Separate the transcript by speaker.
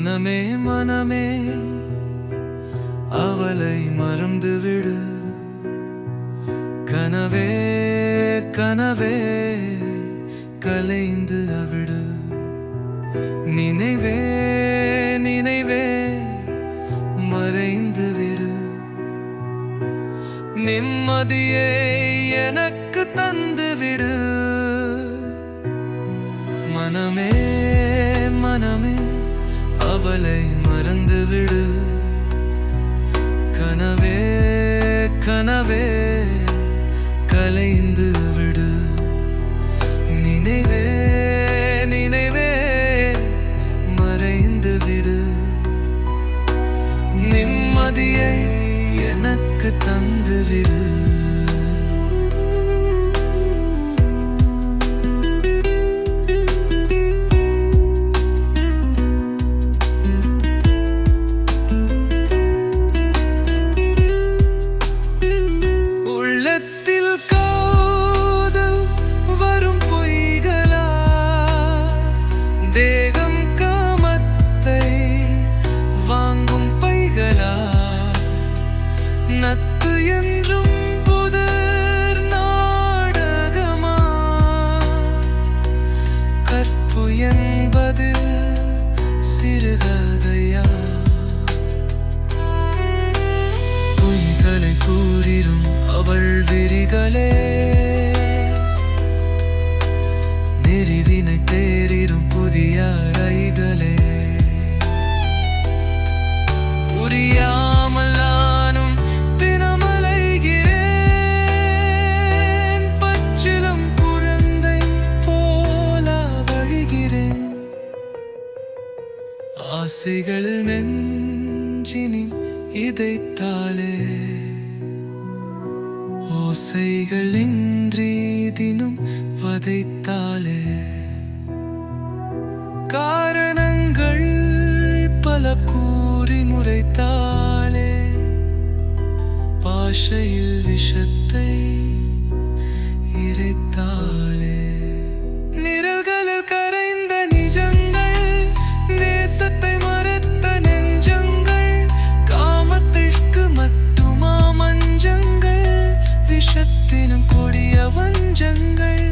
Speaker 1: மனமே மனமே. அவளை மறந்து விடு. கனவே கனவே கலைந்து அவிடு. நினைவே நினைவே மறைந்து விடு. நிம்மதியே எனக்கு தந்து விடு. மனமே மனமே. அவளை மறந்துவிடு கனவே கனவே கலைந்து விடு. நினைவே நினைவே மறைந்து விடு. நிம்மதியை எனக்கு தந்து ஆசைகள் நெஞ்சினின் இதைத்தாளே ஓசைகள் இன்றி தினம் தினம் கொடிய வஞ்சங்கள்.